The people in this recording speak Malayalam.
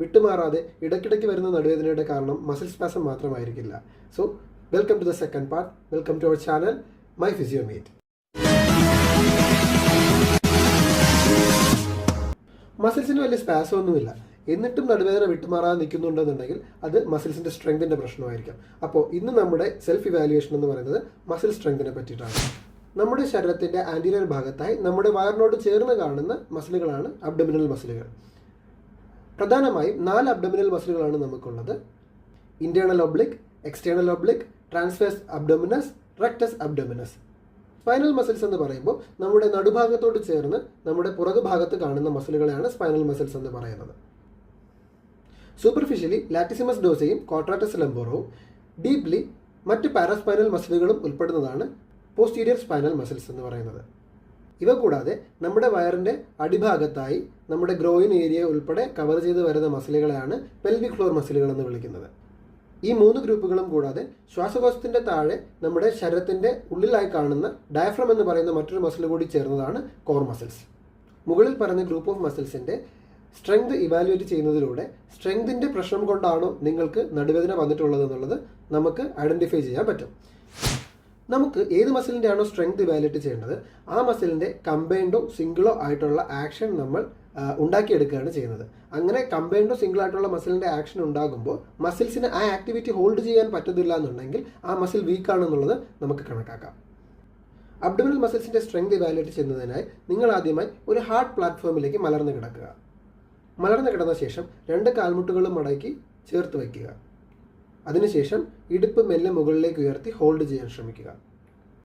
വിട്ടുമാറാതെ ഇടയ്ക്കിടയ്ക്ക് വരുന്ന നടുവേദനയുടെ കാരണം muscle spasm മാത്രമായിരിക്കില്ല. So welcome to the second part welcome to our channel my physio meet മസിൽസിന് വലിയ സ്പാസമൊന്നുമില്ല എന്നിട്ടും നടുവേദന വിട്ടുമാറാതെ നിൽക്കുന്നുണ്ടെന്നുണ്ടെങ്കിൽ അത് മസിൽസിന്റെ സ്ട്രെങ്തിന്റെ പ്രശ്നമായിരിക്കാം. അപ്പോൾ ഇന്ന് നമ്മുടെ സെൽഫ് ഇവാലുവേഷൻ എന്ന് പറയുന്നത് മസിൽ സ്ട്രെങ്തിനെ പറ്റിയിട്ടാണ്. നമ്മുടെ ശരീരത്തിന്റെ ആന്റീരിയർ ഭാഗത്തായി നമ്മുടെ വയറിനോട് ചേർന്ന് കാണുന്ന മസിലുകളാണ് അബ്ഡമിനൽ മസിലുകൾ പ്രധാനമായും നാല് അബ്ഡമിനൽ മസിലുകളാണ് നമുക്കുള്ളത്. Internal oblique external oblique transverse abdominis rectus abdominis spinal muscles എന്ന് പറയുമ്പോൾ നമ്മുടെ നടുഭാഗത്തോട് ചേർന്ന് നമ്മുടെ പുറകു ഭാഗത്ത് കാണുന്ന മസിലുകളെയാണ് സ്പൈനൽ മസിൽസ് എന്ന് പറയുന്നത്. സൂപ്പർഫിഷ്യലി ലാറ്റിസിമസ് ഡോസയും കോട്രാറ്റസ് ലംബോറവും ഡീപ്ലി മറ്റ് പാരാസ്പൈനൽ മസിലുകളും ഉൾപ്പെടുന്നതാണ് പോസ്റ്റീരിയർ സ്പൈനൽ മസിൽസ് എന്ന് പറയുന്നത്. ഇവ കൂടാതെ നമ്മുടെ വയറിന്റെ അടിഭാഗത്തായി നമ്മുടെ ഗ്രോയിൻ ഏരിയ ഉൾപ്പെടെ കവർ ചെയ്ത് വരുന്ന മസിലുകളെയാണ് പെൽവിക് ഫ്ലോർ മസിലുകൾ എന്ന് വിളിക്കുന്നത്. ഈ മൂന്ന് ഗ്രൂപ്പുകളും കൂടാതെ ശ്വാസകോശത്തിന്റെ താഴെ നമ്മുടെ ശരീരത്തിന്റെ ഉള്ളിലായി കാണുന്ന ഡയഫ്രം എന്ന് പറയുന്ന മറ്റൊരു മസിൽ കൂടി ചേർന്നതാണ് കോർ മസിൽസ് മുകളിൽ പറഞ്ഞ ഗ്രൂപ്പ് ഓഫ് മസിൽസിന്റെ സ്ട്രെങ്ത് ഇവാലുവേറ്റ് ചെയ്യുന്നതിലൂടെ സ്ട്രെങ്തിന്റെ പ്രശ്നം കൊണ്ടാണോ നിങ്ങൾക്ക് നടുവേദന വന്നിട്ടുള്ളത് എന്നുള്ളത് നമുക്ക് ഐഡന്റിഫൈ ചെയ്യാൻ പറ്റും. നമുക്ക് ഏത് മസിലിന്റെ ആണോ സ്ട്രെങ്ത് ഇവാലുവേറ്റ് ചെയ്യേണ്ടത് ആ മസിലിന്റെ കമ്പൈൻഡോ സിംഗിളോ ആയിട്ടുള്ള ആക്ഷൻ നമ്മൾ ഉണ്ടാക്കിയെടുക്കുകയാണ് ചെയ്യുന്നത്. അങ്ങനെ കമ്പൈൻഡോ സിംഗിൾ ആയിട്ടുള്ള മസിലിന്റെ ആക്ഷൻ ഉണ്ടാകുമ്പോൾ മസിൽസിന് ആ ആക്ടിവിറ്റി ഹോൾഡ് ചെയ്യാൻ പറ്റത്തില്ല എന്നുണ്ടെങ്കിൽ ആ മസിൽ വീക്കാണ് എന്നുള്ളത് നമുക്ക് കണക്കാക്കാം. അബ്ഡമിനൽ മസിൽസിന്റെ സ്ട്രെങ്ത് ഇവാലുവേറ്റ് ചെയ്യുന്നതിനായി നിങ്ങൾ ആദ്യമായി ഒരു ഹാർഡ് പ്ലാറ്റ്ഫോമിലേക്ക് മലർന്നു കിടക്കുക. മലർന്നു കിടന്ന ശേഷം രണ്ട് കാൽമുട്ടുകളും മടക്കി ചേർത്ത് വയ്ക്കുക. അതിനുശേഷം ഇടുപ്പ് മെല്ലെ മുകളിലേക്ക് ഉയർത്തി ഹോൾഡ് ചെയ്യാൻ ശ്രമിക്കുക.